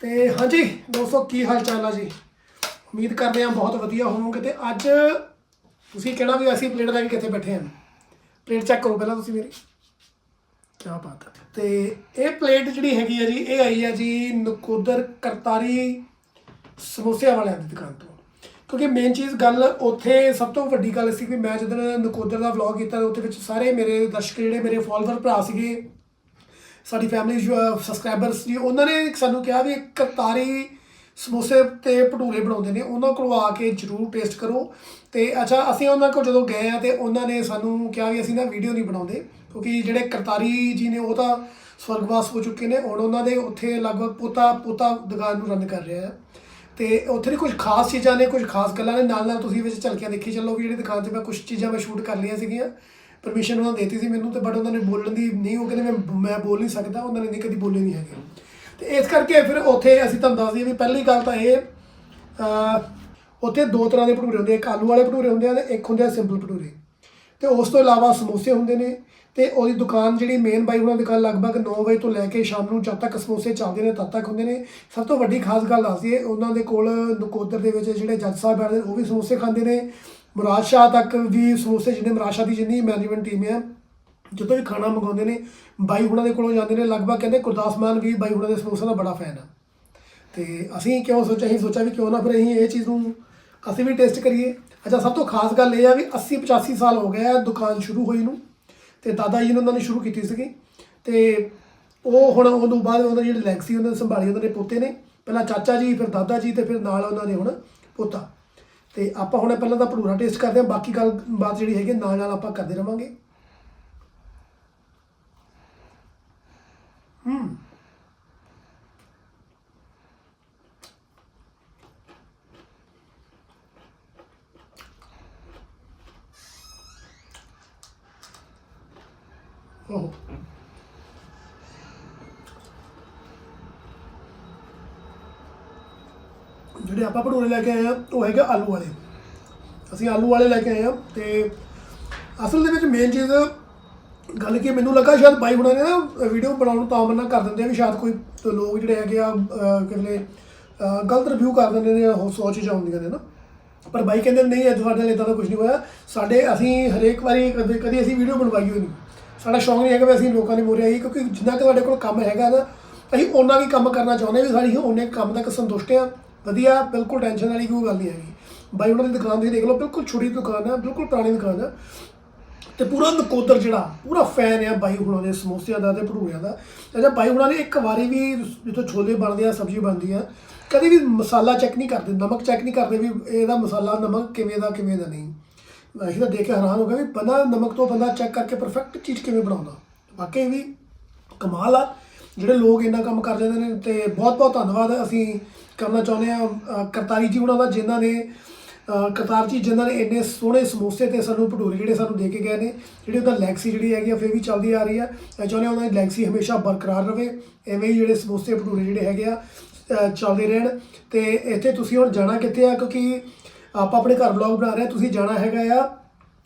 ਤੇ ਹਾਂਜੀ, ਦੋਸਤੋ, ਕੀ ਹਾਲ ਚਾਲ ਆ ਜੀ? ਉਮੀਦ ਕਰਦੇ ਹਾਂ ਬਹੁਤ ਵਧੀਆ ਹੋਵੋਗੇ ਤੇ ਅੱਜ ਤੁਸੀਂ ਕਹਿਣਾ ਵੀ ਅਸੀਂ ਪਲੇਟ ਲੈ ਕੇ ਕਿੱਥੇ ਬੈਠੇ ਹਾਂ ਪਲੇਟ ਚੈੱਕ ਕਰੋ ਪਹਿਲਾਂ ਤੁਸੀਂ ਮੇਰੀ। ਕੀ ਬਾਤ ਹੈ ਤੇ ਇਹ ਪਲੇਟ ਜਿਹੜੀ ਹੈਗੀ ਆ ਜੀ, ਇਹ ਆਈ ਆ ਜੀ ਨਕੋਦਰ ਕਰਤਾਰੀ ਸਮੋਸਿਆਂ ਵਾਲਿਆਂ ਦੀ ਦੁਕਾਨ ਤੋਂ। ਕਿਉਂਕਿ ਮੇਨ ਚੀਜ਼ ਗੱਲ ਉੱਥੇ ਸਭ ਤੋਂ ਵੱਡੀ ਗੱਲ ਸੀ ਕਿ ਮੈਂ ਜਦੋਂ ਨਕੋਦਰ ਦਾ ਵਲੌਗ ਕੀਤਾ, ਉਹਦੇ ਵਿੱਚ ਸਾਰੇ ਮੇਰੇ ਦਰਸ਼ਕ ਜਿਹੜੇ ਮੇਰੇ ਫਾਲੋਅਰ ਭਰਾ ਸੀਗੇ ਸਾਡੀ ਫੈਮਿਲੀ ਸਬਸਕ੍ਰਾਈਬਰਸ ਜੀ ਉਹਨਾਂ ਨੇ ਸਾਨੂੰ ਕਿਹਾ ਵੀ ਕਰਤਾਰੀ ਸਮੋਸੇ ਤੇ ਭਟੂਰੇ ਬਣਾਉਂਦੇ ਨੇ, ਉਹਨਾਂ ਕੋਲ ਆ ਕੇ ਜਰੂਰ ਟੇਸਟ ਕਰੋ। ਤੇ ਅੱਛਾ, ਅਸੀਂ ਉਹਨਾਂ ਕੋਲ ਜਦੋਂ ਗਏ ਆ ਤੇ ਉਹਨਾਂ ਨੇ ਸਾਨੂੰ ਕਿਹਾ ਵੀ ਅਸੀਂ ਨਾ ਵੀਡੀਓ ਨਹੀਂ ਬਣਾਉਂਦੇ, ਕਿਉਂਕਿ ਜਿਹੜੇ ਕਰਤਾਰੀ ਜੀ ਨੇ ਉਹ ਤਾਂ ਸਵਰਗਵਾਸ ਹੋ ਚੁੱਕੇ ਨੇ, ਹੁਣ ਉਹਨਾਂ ਦੇ ਉੱਥੇ ਲਗਭਗ ਪੋਤਾ ਪੋਤਾ ਦੁਕਾਨ ਨੂੰ ਰਨ ਕਰ ਰਿਹਾ ਹੈ। ਤੇ ਉੱਥੇ ਦੀ ਕੁਝ ਖਾਸ ਚੀਜ਼ਾਂ ਨੇ, ਕੁਝ ਖਾਸ ਗੱਲਾਂ ਨੇ ਨਾਲ ਨਾਲ ਤੁਸੀਂ ਵਿੱਚ ਝਲਕੀਆਂ ਦੇਖੀ ਚੱਲੋ ਵੀ ਜਿਹੜੀ ਦੁਕਾਨ ਤੇ ਮੈਂ ਕੁਝ ਚੀਜ਼ਾਂ ਮੈਂ ਸ਼ੂਟ ਕਰ ਲਈਆਂ ਸੀਗੀਆਂ। ਪਰਮਿਸ਼ਨ ਉਹਨਾਂ ਨੇ ਦਿੱਤੀ ਸੀ ਮੈਨੂੰ ਤੇ ਬਟ ਉਹਨਾਂ ਨੇ ਬੋਲਣ ਦੀ ਨਹੀਂ ਉਹ ਕਹਿੰਦੇ ਮੈਂ ਮੈਂ ਬੋਲ ਨਹੀਂ ਸਕਦਾ ਉਹਨਾਂ ਨੇ ਨਹੀਂ ਕਦੀ ਬੋਲੇ ਨਹੀਂ ਹੈਗੇ। ਤੇ ਇਸ ਕਰਕੇ ਫਿਰ ਉੱਥੇ ਅਸੀਂ ਤੁਹਾਨੂੰ ਦੱਸ ਦਈਏ ਵੀ ਪਹਿਲੀ ਗੱਲ ਤਾਂ ਇਹ ਉੱਥੇ ਦੋ ਤਰ੍ਹਾਂ ਦੇ ਭਟੂਰੇ ਹੁੰਦੇ ਆ, ਇੱਕ ਆਲੂ ਵਾਲੇ ਭਟੂਰੇ ਹੁੰਦੇ ਆ ਤੇ ਇੱਕ ਹੁੰਦੇ ਆ ਸਿੰਪਲ ਭਟੂਰੇ। ਤੇ ਉਸ ਤੋਂ ਇਲਾਵਾ ਸਮੋਸੇ ਹੁੰਦੇ ਨੇ ਤੇ ਉਹਦੀ ਦੁਕਾਨ ਜਿਹੜੀ ਮੇਨ ਬਾਈ ਉਹਨਾਂ ਦੀ ਦੁਕਾਨ ਲਗਭਗ 9 ਵਜੇ ਤੋਂ ਲੈ ਕੇ ਸ਼ਾਮ ਨੂੰ ਜਦ ਤੱਕ ਸਮੋਸੇ ਚੱਲਦੇ ਨੇ ਤਦ ਤੱਕ ਹੁੰਦੇ ਨੇ। ਸਭ ਤੋਂ ਵੱਡੀ ਖਾਸ ਗੱਲ ਦੱਸਦੀਏ ਉਹਨਾਂ ਦੇ ਕੋਲ ਨਕੋਦਰ ਦੇ ਵਿੱਚ ਜਿਹੜੇ ਜੱਜ ਸਾਹਿਬ ਬੈਠਦੇ ਉਹ ਵੀ ਸਮੋਸੇ ਖਾਂਦੇ ਨੇ। ਮੁਰਾਦ ਸ਼ਾਹ ਤੱਕ ਵੀ ਸਮੋਸੇ ਜਿਹਨੇ ਮੁਰਾਦ ਸ਼ਾਹ ਦੀ ਜਿੰਨੀ ਮੈਨੇਜਮੈਂਟ ਟੀਮ ਹੈ, ਜਦੋਂ ਵੀ ਖਾਣਾ ਮੰਗਾਉਂਦੇ ਨੇ, ਬਾਈ ਹੁਣਾਂ ਦੇ ਕੋਲੋਂ ਜਾਂਦੇ ਨੇ, ਲਗਭਗ ਕਹਿੰਦੇ ਗੁਰਦਾਸ ਮਾਨ ਵੀ ਬਾਈ ਹੁਣਾਂ ਦੇ ਸਮੋਸੇ ਦਾ ਬੜਾ ਫੈਨ ਆ। ਤੇ ਅਸੀਂ ਕਿਉਂ ਸੋਚਿਆ, ਅਸੀਂ ਸੋਚਿਆ ਵੀ ਕਿਉਂ ਨਾ ਫਿਰ ਅਸੀਂ ਇਹ ਚੀਜ਼ ਨੂੰ ਅਸੀਂ ਵੀ ਟੈਸਟ ਕਰੀਏ। ਅੱਛਾ, ਸਭ ਤੋਂ ਖਾਸ ਗੱਲ ਇਹ ਆ ਵੀ 80 85 ਸਾਲ ਹੋ ਗਏ ਆ ਦੁਕਾਨ ਸ਼ੁਰੂ ਹੋਈ ਨੂੰ, ਤੇ ਦਾਦਾ ਜੀ ਨੇ ਉਹਨਾਂ ਨੇ ਸ਼ੁਰੂ ਕੀਤੀ ਸੀਗੀ। ਤੇ ਉਹ ਹੁਣ ਉਹਦੋਂ ਬਾਅਦ ਉਹਨਾਂ ਦੀ ਜਿਹੜੀ ਲੈਗਸੀ ਉਹਨਾਂ ਨੇ ਸੰਭਾਲੀ, ਉਹਨਾਂ ਦੇ ਪੋਤੇ ਨੇ। ਪਹਿਲਾਂ ਚਾਚਾ ਜੀ, ਫਿਰ ਦਾਦਾ ਜੀ ਤੇ ਫਿਰ ਨਾਲ ਉਹਨਾਂ ਦੇ ਹੁਣ ਪੋਤਾ। ਤੇ ਆਪਾਂ ਹੁਣ ਪਹਿਲਾਂ ਤਾਂ ਭਟੂਰਾ ਟੇਸਟ ਕਰਦੇ ਹਾਂ, ਬਾਕੀ ਗੱਲ ਬਾਤ ਜਿਹੜੀ ਹੈਗੀ ਨਾਲ ਨਾਲ ਆਪਾਂ ਕਰਦੇ ਰਵਾਂਗੇ। ਓਹ। ਜਿਹੜੇ ਆਪਾਂ ਭਟੂਰੇ ਲੈ ਕੇ ਆਏ ਆ ਉਹ ਹੈਗੇ ਆਲੂ ਵਾਲੇ। ਅਸੀਂ ਆਲੂ ਵਾਲੇ ਲੈ ਕੇ ਆਏ ਆ ਤੇ ਅਸਲ ਦੇ ਵਿੱਚ ਮੇਨ ਚੀਜ਼ ਗੱਲ ਕੀ ਮੈਨੂੰ ਲੱਗਾ ਸ਼ਾਇਦ ਬਾਈ ਹੁਣਾਂ ਨੇ ਨਾ ਵੀਡੀਓ ਬਣਾਉਣ ਨੂੰ ਤਾਂ ਮਨਾ ਕਰ ਦਿੰਦੇ ਆ ਵੀ ਸ਼ਾਇਦ ਕੋਈ ਲੋਕ ਜਿਹੜੇ ਹੈਗੇ ਆ ਅਹ, ਗਲਤ ਰਿਵਿਊ ਕਰ ਦਿੰਦੇ ਨੇ ਉਹ ਸੋਚ ਜਾਂਦੀਆਂ ਨੇ ਨਾ। ਪਰ ਬਾਈ ਕਹਿੰਦੇ ਨਹੀਂ ਇਹ ਤੁਹਾਡੇ ਨਾਲ ਇਦਾਂ ਦਾ ਕੁਝ ਨਹੀਂ ਹੋਇਆ। ਸਾਡੇ ਅਸੀਂ ਹਰੇਕ ਵਾਰੀ ਕਦੇ ਕਦੀ ਅਸੀਂ ਵੀਡੀਓ ਬਣਵਾਈ ਹੋਈ ਨਹੀਂ ਸਾਡਾ ਸ਼ੌਂਕ ਨਹੀਂ ਹੈਗਾ ਵੀ ਅਸੀਂ ਲੋਕਾਂ ਦੇ ਮੋਰੇ ਆਈਏ ਕਿਉਂਕਿ ਜਿੰਨਾ ਕਿ ਸਾਡੇ ਕੋਲ ਕੰਮ ਹੈਗਾ ਨਾ ਅਸੀਂ ਉਹਨਾਂ ਵੀ ਕੰਮ ਕਰਨਾ ਚਾਹੁੰਦੇ ਵੀ ਸਾਡੀ ਉਹਨੇ ਕੰਮ ਤੱਕ ਸੰਤੁਸ਼ਟ ਆ ਵਧੀਆ, ਬਿਲਕੁਲ ਟੈਨਸ਼ਨ ਵਾਲੀ ਕੋਈ ਗੱਲ ਨਹੀਂ ਹੈਗੀ। ਬਾਈ ਉਹਨਾਂ ਦੀ ਦੁਕਾਨ ਦੀ ਦੇਖ ਲਓ, ਬਿਲਕੁਲ ਛੋਟੀ ਦੁਕਾਨ ਹੈ ਬਿਲਕੁਲ ਪੁਰਾਣੀ ਦੁਕਾਨ ਹੈ ਤੇ ਪੂਰਾ ਨਕੋਦਰ ਜਿਹੜਾ, ਪੂਰਾ ਫੈਨ ਆ ਬਾਈ ਹੁਣਾਂ ਦੇ, ਸਮੋਸਿਆਂ ਦਾ ਤੇ ਭਟੂਰਿਆਂ ਦਾ। ਅੱਛਾ, ਬਾਈ ਹੁਣਾਂ ਨੇ ਇੱਕ ਵਾਰੀ ਵੀ ਜਿੱਥੋਂ ਛੋਲੇ ਬਣਦੇ ਆ, ਸਬਜ਼ੀ ਬਣਦੀ ਆ, ਕਦੀ ਵੀ ਮਸਾਲਾ ਚੈੱਕ ਨਹੀਂ ਕਰਦੇ, ਨਮਕ ਚੈੱਕ ਨਹੀਂ ਕਰਦੇ ਵੀ ਇਹਦਾ ਮਸਾਲਾ ਨਮਕ ਕਿਵੇਂ ਦਾ ਕਿਵੇਂ ਦਾ ਨਹੀਂ। ਅਸੀਂ ਤਾਂ ਦੇਖ ਕੇ ਹੈਰਾਨ ਹੋ ਗਏ ਵੀ ਬੰਦਾ ਨਮਕ ਤੋਂ ਬੰਦਾ ਚੈੱਕ ਕਰਕੇ ਪਰਫੈਕਟ ਚੀਜ਼ ਕਿਵੇਂ ਬਣਾਉਂਦਾ। ਵਾਕਈ ਵੀ ਕਮਾਲ ਆ। ਜਿਹੜੇ ਲੋਕ ਇੰਨਾ ਕੰਮ ਕਰ ਜਾਂਦੇ ਨੇ ਤੇ ਬਹੁਤ ਬਹੁਤ ਧੰਨਵਾਦ ਅਸੀਂ ਕਰਨਾ ਚਾਹੁੰਦੇ ਆ ਕਰਤਾਰੀ ਜੀ ਉਹਨਾਂ ਦਾ, ਜਿਨ੍ਹਾਂ ਨੇ, ਅਹ ਕਰਤਾਰ ਜੀ ਜਿਨ੍ਹਾਂ ਨੇ ਇੰਨੇ ਸੋਹਣੇ ਸਮੋਸੇ ਤੇ ਸਾਨੂੰ ਭਟੂਰੇ ਜਿਹੜੇ ਸਾਨੂੰ ਦੇ ਕੇ ਗਏ ਨੇ, ਜਿਹੜੀ ਉਹਦਾ ਲੈਕਸੀ ਜਿਹੜੀ ਹੈਗੀ ਆ, ਫਿਰ ਵੀ ਚੱਲਦੀ ਆ ਰਹੀ ਆ। ਅਸੀਂ ਚਾਹੁੰਦੇ ਹਾਂ ਉਹਨਾਂ ਦੀ ਲੈਕਸੀ ਹਮੇਸ਼ਾ ਬਰਕਰਾਰ ਰਵੇ ਐਵੇਂ ਹੀ ਜਿਹੜੇ ਸਮੋਸੇ, ਭਟੂਰੇ ਜਿਹੜੇ ਹੈਗੇ ਆ ਚੱਲਦੇ ਰਹਿਣ। ਤੇ ਇੱਥੇ ਤੁਸੀਂ ਹੁਣ ਜਾਣਾ ਕਿੱਥੇ ਆ? ਕਿਉਂਕਿ ਆਪਾਂ ਆਪਣੇ ਘਰ ਵਲੌਗ ਬਣਾ ਰਹੇ ਹਾਂ, ਤੁਸੀਂ ਜਾਣਾ ਹੈਗਾ ਆ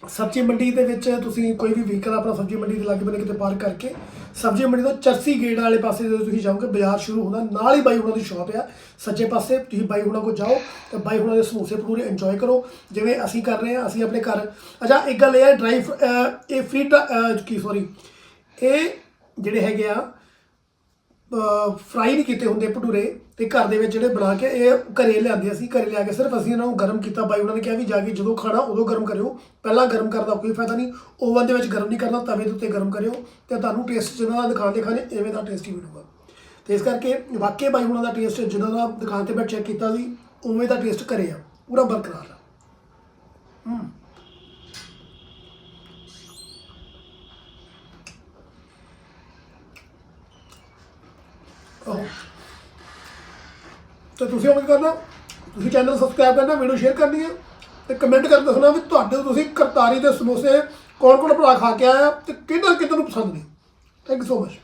ਸਬਜ਼ੀ ਮੰਡੀ ਦੇ ਵਿੱਚ ਤੁਸੀਂ ਕੋਈ ਵੀ ਵਹੀਕਲ ਆਪਣਾ ਸਬਜ਼ੀ ਮੰਡੀ ਦੇ ਲਾਗੇ ਬੰਨੇ ਕਿਤੇ ਪਾਰਕ ਕਰਕੇ ਸਬਜ਼ੀ ਮੰਡੀ ਤੋਂ ਚਰਸੀ ਗੇਟ ਵਾਲੇ ਪਾਸੇ ਜਦੋਂ ਤੁਸੀਂ ਜਾਓਗੇ, ਬਾਜ਼ਾਰ ਸ਼ੁਰੂ ਹੁੰਦਾ, ਨਾਲ ਹੀ ਬਾਈ ਹੁਣਾਂ ਦੀ ਸ਼ਾਪ ਆ। ਸੱਜੇ ਪਾਸੇ ਤੁਸੀਂ ਬਾਈ ਹੁਣਾਂ ਕੋਲ ਜਾਓ ਤੇ ਬਾਈ ਹੁਣਾਂ ਦੇ ਸਮੋਸੇ ਪੂਰੇ ਇੰਜੋਏ ਕਰੋ। ਜਿਵੇਂ ਅਸੀਂ ਕਰ ਰਹੇ ਹਾਂ, ਅਸੀਂ ਆਪਣੇ ਘਰ, ਅੱਛਾ, ਇੱਕ ਗੱਲ ਇਹ ਹੈ ਡਰਾਈ ਇਹ ਫ੍ਰੀ ਕੀ ਸੌਰੀ ਇਹ ਜਿਹੜੇ ਹੈਗੇ ਆ ਫਰਾਈ ਨਹੀਂ ਕੀਤੇ ਹੁੰਦੇ ਭਟੂਰੇ ਤੇ ਘਰ ਦੇ ਵਿੱਚ ਜਿਹੜੇ ਬਣਾ ਕੇ ਇਹ ਘਰੇ ਲਿਆਂਦੇ ਅਸੀਂ, ਘਰੇ ਲਿਆ ਕੇ ਸਿਰਫ ਅਸੀਂ ਇਹਨਾਂ ਨੂੰ ਗਰਮ ਕੀਤਾ। ਬਾਈ ਉਹਨਾਂ ਨੇ ਕਿਹਾ ਵੀ ਜਾ ਕੇ ਜਦੋਂ ਖਾਣਾ ਉਦੋਂ ਗਰਮ ਕਰਿਓ। ਪਹਿਲਾਂ ਗਰਮ ਕਰਨ ਦਾ ਕੋਈ ਫਾਇਦਾ ਨਹੀਂ। ਓਵਨ ਦੇ ਵਿੱਚ ਗਰਮ ਨਹੀਂ ਕਰਨਾ, ਤਵੇ ਦੇ ਉੱਤੇ ਗਰਮ ਕਰਿਓ ਤੇ ਤੁਹਾਨੂੰ ਟੇਸਟ ਜਿਹਨਾਂ ਦਾ ਦੁਕਾਨ ਤੇ ਖਾਣੇ ਐਵੇਂ ਦਾ ਟੇਸਟੀ ਮਿਲੂਗਾ ਤੇ ਇਸ ਕਰਕੇ ਵਾਕਈ ਬਾਈ ਉਹਨਾਂ ਦਾ ਟੇਸਟ ਜਿਹਨਾਂ ਦਾ ਦੁਕਾਨ ਤੇ ਮੈਂ ਚੈੱਕ ਕੀਤਾ ਸੀ, ਉਵੇਂ ਦਾ ਟੇਸਟ ਕਰੇ ਆ। ਪੂਰਾ ਬਰਕਰਾਰ ਆ। ਆਹੋ ਤੇ ਤੁਸੀਂ ਉਮੀਦ ਕਰਨਾ? ਤੁਸੀਂ ਚੈਨਲ ਸਬਸਕ੍ਰਾਈਬ ਕਰਨਾ ਵੀਡੀਓ ਸ਼ੇਅਰ ਕਰਨੀ ਹੈ ਤੇ ਕਮੈਂਟ ਕਰਕੇ ਦੱਸਣਾ ਵੀ ਤੁਹਾਡੇ ਤੁਸੀਂ ਕਰਤਾਰੀ ਦੇ ਸਮੋਸੇ ਕੌਣ ਕੌਣ ਭਰਾ ਖਾ ਕੇ ਆਇਆ ਤੇ ਕਿਹਨਾਂ ਕਿਹਨਾਂ ਨੂੰ ਪਸੰਦ ਨੇ। Thank you so much